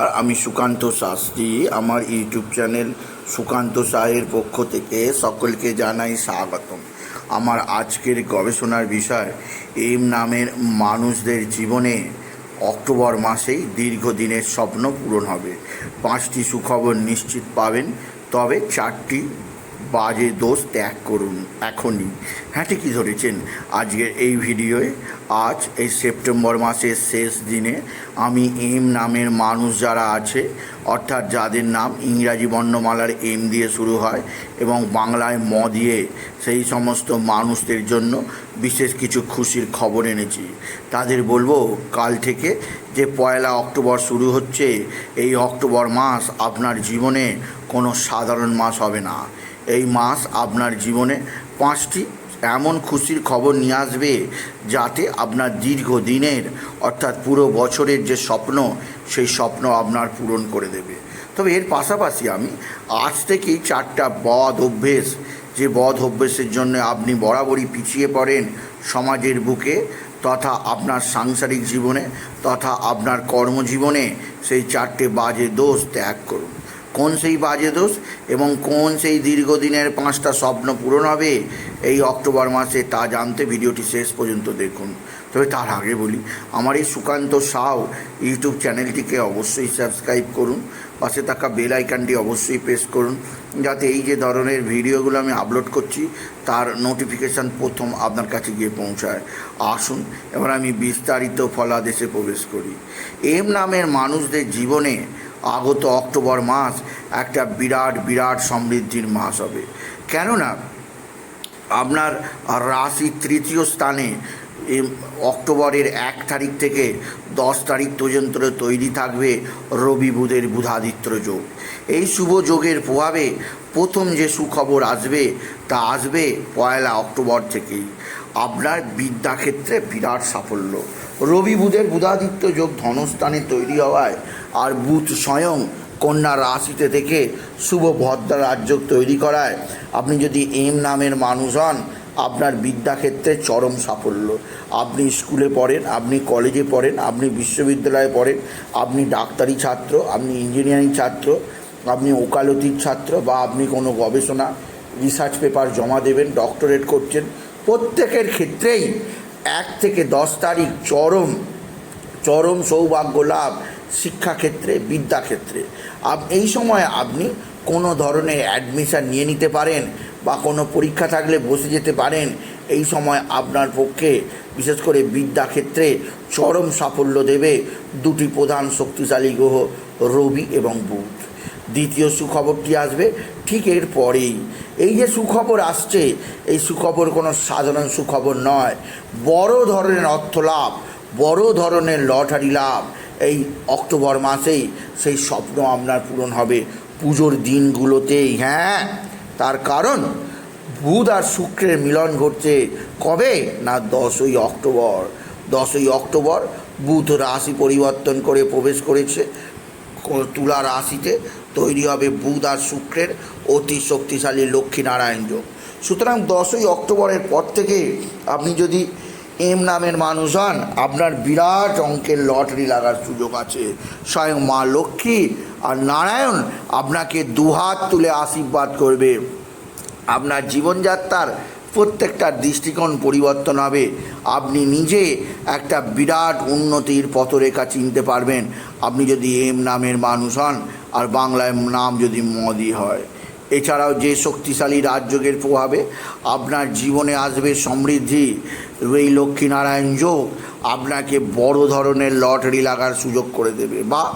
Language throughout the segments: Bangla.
আর আমি সুকান্ত শাস্ত্রী, আমার ইউটিউব চ্যানেল সুকান্ত সাহের পক্ষ থেকে সকলকে জানাই স্বাগতম। আমার আজকের গবেষণার বিষয়, এম নামের মানুষদের জীবনে অক্টোবর মাসেই দীর্ঘদিনের স্বপ্ন পূরণ হবে। পাঁচটি সুখবর নিশ্চিত পাবেন, তবে চারটি বাজে দোষ ত্যাগ করুন এখনই। হ্যাঁ ঠিকই ধরেছেন। আজকের এই ভিডিওয়ে, আজ এই সেপ্টেম্বর মাসের শেষ দিনে আমি এম নামের মানুষ যারা আছে, অর্থাৎ যাদের নাম ইংরাজি বর্ণমালার এম দিয়ে শুরু হয় এবং বাংলায় ম দিয়ে সেই সমস্ত মানুষদের জন্য বিশেষ কিছু খুশির খবর এনেছি। তাদের বলব, কাল থেকে যে পয়লা অক্টোবর শুরু হচ্ছে, এই অক্টোবর মাস আপনার জীবনে কোনো সাধারণ মাস হবে না। এই মাস আপনার জীবনে পাঁচটি এমন খুশির খবর নিয়ে আসবে যাতে আপনার দীর্ঘদিনের অর্থাৎ পুরো বছরের যে স্বপ্ন, সেই স্বপ্ন আপনার পূরণ করে দেবে। তবে এর পাশাপাশি আমি আজ থেকেই চারটা বদ অভ্যেস, যে বদ অভ্যেসের জন্য আপনি বরাবরই পিছিয়ে পড়েন সমাজের বুকে, তথা আপনার সাংসারিক জীবনে, তথা আপনার কর্মজীবনে সেই চারটে বাজে দোষ ত্যাগ করুন। কোন সেই বাজে দোষ এবং কোন সেই দীর্ঘদিনের পাঁচটা স্বপ্ন পূরণ হবে এই অক্টোবর মাসে তা জানতে ভিডিওটি শেষ পর্যন্ত দেখুন। তবে তার আগে বলি, আমার এই সুকান্ত সাউ ইউটিউব চ্যানেলটিকে অবশ্যই সাবস্ক্রাইব করুন, পাশে থাকা বেল আইকনটি অবশ্যই প্রেস করুন, যাতে এই যে ধরনের ভিডিওগুলো আমি আপলোড করছি, তার নোটিফিকেশান প্রথম আপনার কাছে গিয়ে পৌঁছায়। আসুন, এবার আমি বিস্তারিত ফলাদেশে প্রবেশ করি। এম নামের মানুষদের জীবনে আগত অক্টোবর মাস একটা বিরাট বিরাট সমৃদ্ধির মাস হবে। কেননা, আপনার রাশি তৃতীয় স্থানে অক্টোবরের এক তারিখ থেকে দশ তারিখ পর্যন্ত তৈরি থাকবে রবি বুধের বুধাদিত্য যোগ। এই শুভ যোগের প্রভাবে প্রথম যে সুখবর আসবে, তা আসবে পয়লা অক্টোবর থেকেই। আপনার বিদ্যাক্ষেত্রে বিরাট সাফল্য। রবি বুধের বুধাদিত্য যোগ ধনস্থানে তৈরি হওয়ায় আর বুধ স্বয়ং কন্যা রাশিতে থেকে শুভ ভদ্রা রাজ্য তৈরি করায়। আপনি যদি এম নামের মানুষ হন, আপনার বিদ্যাক্ষেত্রে চরম সাফল্য। আপনি স্কুলে পড়েন, আপনি কলেজে পড়েন, আপনি বিশ্ববিদ্যালয়ে পড়েন, আপনি ডাক্তারি ছাত্র, আপনি ইঞ্জিনিয়ারিং ছাত্র, আপনি ওকালতির ছাত্র বা আপনি কোনো গবেষণা, রিসার্চ পেপার জমা দেবেন, ডক্টরেট করছেন, প্রত্যেকের ক্ষেত্রেই এক থেকে দশ তারিখ চরম চরম সৌভাগ্য লাভ শিক্ষাক্ষেত্রে, বিদ্যাক্ষেত্রে। আপ এই সময় আপনি কোনো ধরনের অ্যাডমিশান নিয়ে নিতে পারেন বা কোনো পরীক্ষা থাকলে বসে যেতে পারেন, এই সময় আপনার পক্ষে বিশেষ করে বিদ্যাক্ষেত্রে চরম সাফল্য দেবে দুটি প্রধান শক্তিশালী গ্রহ, রবি এবং বুধ। দ্বিতীয় সুখবরটি আসবে ঠিক এর পরেই। এই যে সুখবর আসছে, এই সুখবর কোনো সাধারণ সুখবর নয়। বড় ধরনের অর্থ লাভ, বড় ধরনের লটারি লাভ। এই অক্টোবর মাসেই সেই স্বপ্ন আপনার পূরণ হবে পুজোর দিনগুলোতেই হ্যাঁ? তার কারণ, বুধ আর শুক্রের মিলন ঘটছে কবে? না দশই অক্টোবর। দশই অক্টোবর বুধ রাশি পরিবর্তন করে প্রবেশ করেছে। তুলা রাশিতে তৈরি হবে বুধ আর শুক্রের অতি শক্তিশালী লক্ষ্মীনারায়ণ যোগ। সুতরাং দশই অক্টোবরের পর থেকে আপনি যদি এম নামের মানুষ হন, আপনার বিরাট অঙ্কের লটারি লাগার সুযোগ আছে। স্বয়ং মা লক্ষ্মী আর নারায়ণ আপনাকে দুহাত তুলে আশীর্বাদ করবে। আপনার জীবনযাত্রার প্রত্যেকটা দৃষ্টিকোণ পরিবর্তন হবে। আপনি নিজে একটা বিরাট উন্নতির পথরেখা চিনতে পারবেন। আপনি যদি এম নামের মানুষ হন, আর বাংলায় নাম যদি মদি হয়। এছাড়াও যে শক্তিশালী রাজযোগের প্রভাবে আপনার জীবনে আসবে সমৃদ্ধি। এই লক্ষ্মীনারায়ণ যোগ আপনাকে বড় ধরনের লটারি লাগার সুযোগ করে দেবে। বা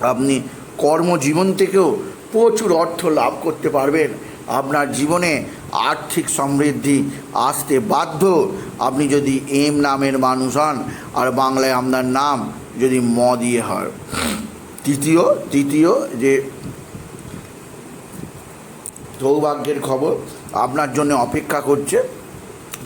আপনি কর্মজীবন থেকেও প্রচুর অর্থ লাভ করতে পারবেন। আপনার জীবনে আর্থিক সমৃদ্ধি আসতে বাধ্য। আপনি যদি এম নামের মানুষ হন আর বাংলায় আপনার নাম যদি ম দিয়ে হয়। তৃতীয় তৃতীয় যে সৌভাগ্যের খবর আপনার জন্য অপেক্ষা করছে,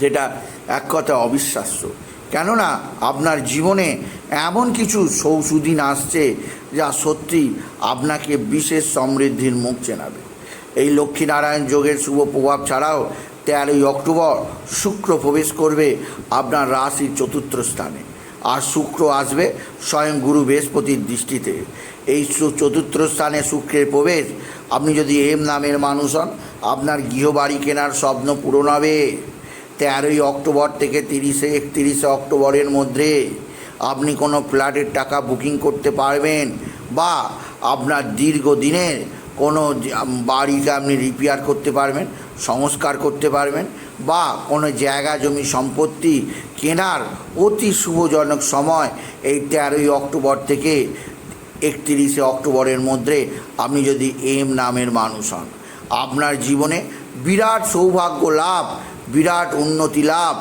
যেটা এক কথা অবিশ্বাস্য। কেননা আপনার জীবনে এমন কিছু সৌসুদিন আসছে যা সত্যি আপনাকে বিশেষ সমৃদ্ধির মুখ চেনাবে। এই লক্ষ্মীনারায়ণ যোগের শুভ প্রভাব ছাড়াও তেরোই অক্টোবর শুক্র প্রবেশ করবে আপনার রাশির চতুর্থ স্থানে। আর শুক্র আসবে স্বয়ং গুরু বৃহস্পতির দৃষ্টিতে। এই চতুর্থ স্থানে শুক্রের প্রবেশ, আপনি যদি এম নামের মানুষ হন, আপনার গৃহবাড়ি কেনার স্বপ্ন পূরণ হবে। তেরোই অক্টোবর থেকে তিরিশে, একত্রিশে অক্টোবরের মধ্যে আপনি কোনো ফ্ল্যাটের টাকা বুকিং করতে পারবেন বা আপনার দীর্ঘদিনের কোনো বাড়িকে আপনি রিপেয়ার করতে পারবেন, সংস্কার করতে পারবেন, বা কোনো জায়গা জমি সম্পত্তি কেনার অতি শুভজনক সময় এই তেরোই অক্টোবর থেকে একত্রিশে অক্টোবরের মধ্যে আপনি যদি এম নামের মানুষ হন, আপনার জীবনে বিরাট সৌভাগ্য লাভ, বিরাট উন্নতি লাভ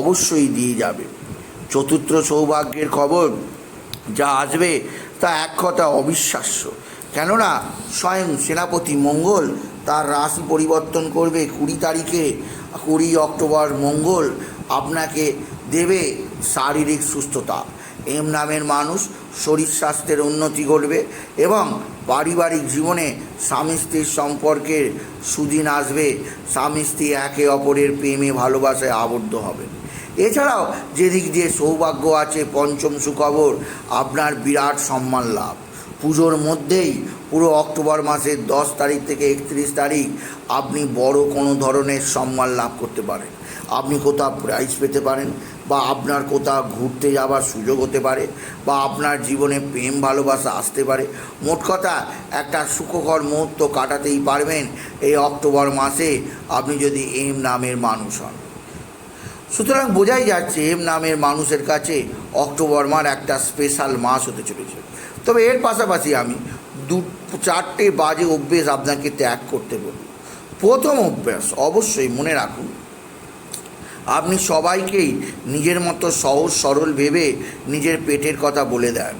অবশ্যই দিয়ে যাবে। চতুর্থ সৌভাগ্যের খবর যা আসবে তা এক কথা অবিশ্বাস্য। কেননা স্বয়ং সেনাপতি মঙ্গল তার রাশি পরিবর্তন করবে কুড়ি তারিখে। কুড়ি অক্টোবর মঙ্গল আপনাকে দেবে শারীরিক সুস্থতা। এম নামের মানুষ শরীর স্বাস্থ্যের উন্নতি ঘটবে এবং পারিবারিক জীবনে স্বামী স্ত্রীর সম্পর্কের সুদিন আসবে। স্বামী স্ত্রী একে অপরের প্রেমে ভালোবাসায় আবদ্ধ হবে। এছাড়াও যেদিক দিয়ে সৌভাগ্য আছে পঞ্চম সুখবর, আপনার বিরাট সম্মান লাভ। পুজোর মধ্যেই পুরো অক্টোবর মাসের দশ তারিখ থেকে একত্রিশ তারিখ আপনি বড় কোনো ধরনের সম্মান লাভ করতে পারেন। আপনি কোথাও প্রাইজ পেতে পারেন বা আপনার কোথাও ঘুরতে যাওয়ার সুযোগ হতে পারে বা আপনার জীবনে প্রেম, ভালোবাসা আসতে পারে। মোট কথা, একটা সুখকর মুহূর্ত কাটাতেই পারবেন এই অক্টোবর মাসে আপনি যদি এম নামের মানুষ হন। সুতরাং বোঝাই যাচ্ছে এম নামের মানুষের কাছে অক্টোবর মাস একটা স্পেশাল মাস হতে চলেছে। তবে এর পাশাপাশি আমি দু, চারটে বাজে অভ্যেস আপনাকে ত্যাগ করতে বলি। প্রথম অভ্যাস অবশ্যই মনে রাখুন, আপনি সবাইকেই নিজের মতো সহজ সরল ভেবে নিজের পেটের কথা বলে দেন।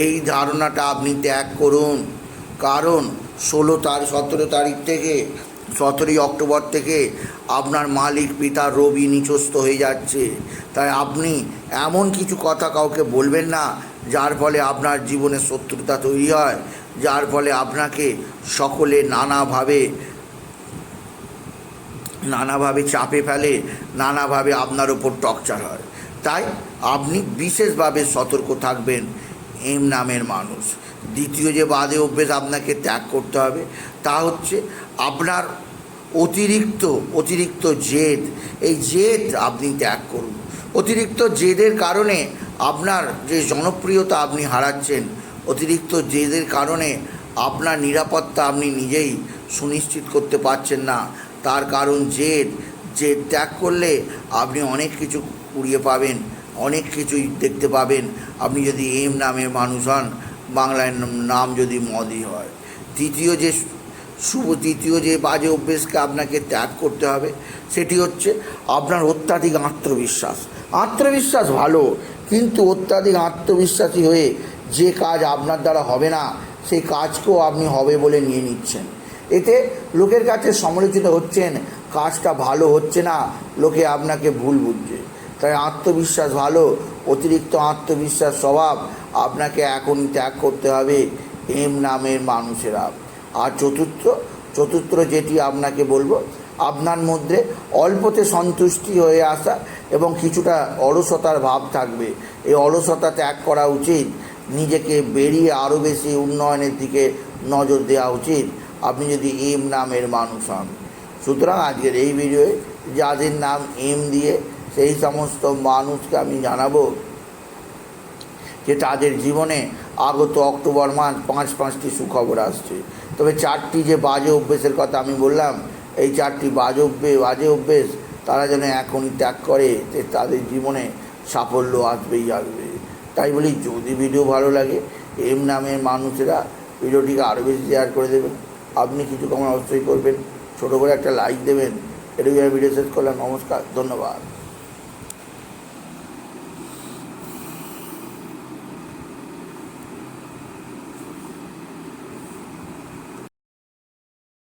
এই ধারণাটা আপনি ত্যাগ করুন। কারণ ষোলো তারিখ সতেরো তারিখ থেকে, সতেরোই অক্টোবর থেকে আপনার মালিক পিতা রবি নিচস্ত হয়ে যাচ্ছে। তাই আপনি এমন কিছু কথা কাউকে বলবেন না যার ফলে আপনার জীবনে শত্রুতা তৈরি হয়, যার ফলে আপনাকে সকলে নানাভাবে নানাভাবে চাপে ফেলে, নানাভাবে আপনার ওপর টর্চার হয়। তাই আপনি বিশেষভাবে সতর্ক থাকবেন এম নামের মানুষ। দ্বিতীয় যে বাদে অভ্যেস আপনাকে ত্যাগ করতে হবে, তা হচ্ছে আপনার অতিরিক্ত অতিরিক্ত জেদ। এই জেদ আপনি ত্যাগ করুন। অতিরিক্ত জেদের কারণে আপনার যে জনপ্রিয়তা আপনি হারাচ্ছেন, অতিরিক্ত জেদের কারণে আপনার নিরাপত্তা আপনি নিজেই সুনিশ্চিত করতে পারছেন না। তার কারণ জেদ। জেদ ত্যাগ করলে আপনি অনেক কিছু কুড়িয়ে পাবেন, অনেক কিছুই দেখতে পাবেন। আপনি যদি এম নামের মানুষ হন নাম- নাম যদি মদি হয়। তৃতীয় যে শুভ তৃতীয় যে বাজে অভ্যেসকে আপনাকে ত্যাগ করতে হবে, সেটি হচ্ছে আপনার অত্যাধিক আত্মবিশ্বাস। আত্মবিশ্বাস ভালো। কিন্তু অত্যাধিক আত্মবিশ্বাসী হয়ে যে কাজ আপনার দ্বারা হবে না, সেই কাজকেও আপনি হবে বলে নিয়ে নিচ্ছেন। এতে লোকের কাছে সমালোচিত হচ্ছেন, কাজটা ভালো হচ্ছে না, লোকে আপনাকে ভুল বুঝছে। তাই আত্মবিশ্বাস ভালো, অতিরিক্ত আত্মবিশ্বাস স্বভাব আপনাকে এখনই ত্যাগ করতে হবে এম নামের মানুষেরা। আর চতুর্থ চতুর্থ যেটি আপনাকে বলব, আপনার মধ্যে অল্পতে সন্তুষ্টি হয়ে আসা এবং কিছুটা অলসতার ভাব থাকবে। এই অলসতা ত্যাগ করা উচিত। নিজেকে বেরিয়ে আরও বেশি উন্নয়নের দিকে নজর দেওয়া উচিত। আপনি যদি এম নামের মানুষ হন। সুতরাং আজকের এই ভিডিওয়ে যাদের নাম এম দিয়ে সেই সমস্ত মানুষকে আমি জানাব যে তাদের জীবনে আগত অক্টোবর মাস পাঁচ পাঁচটি সুখবর আসছে। তবে চারটি যে বাজে অভ্যেসের কথা আমি বললাম, এই চারটি বাজে অভ্যেস বাজে অভ্যেস তারা যেন এখনই ত্যাগ করে যে তাদের জীবনে সাফল্য আসবেই আসবে। তাই বলি, যদি ভিডিও ভালো লাগে, এম নামের মানুষেরা ভিডিওটিকে আরও বেশি শেয়ার করে দেবেন। আপনি কিছু কমন অবশ্যই করবেন। ছোটো করে একটা লাইক দেবেন। এটুকু ভিডিও শেষ করলাম। নমস্কার, ধন্যবাদ।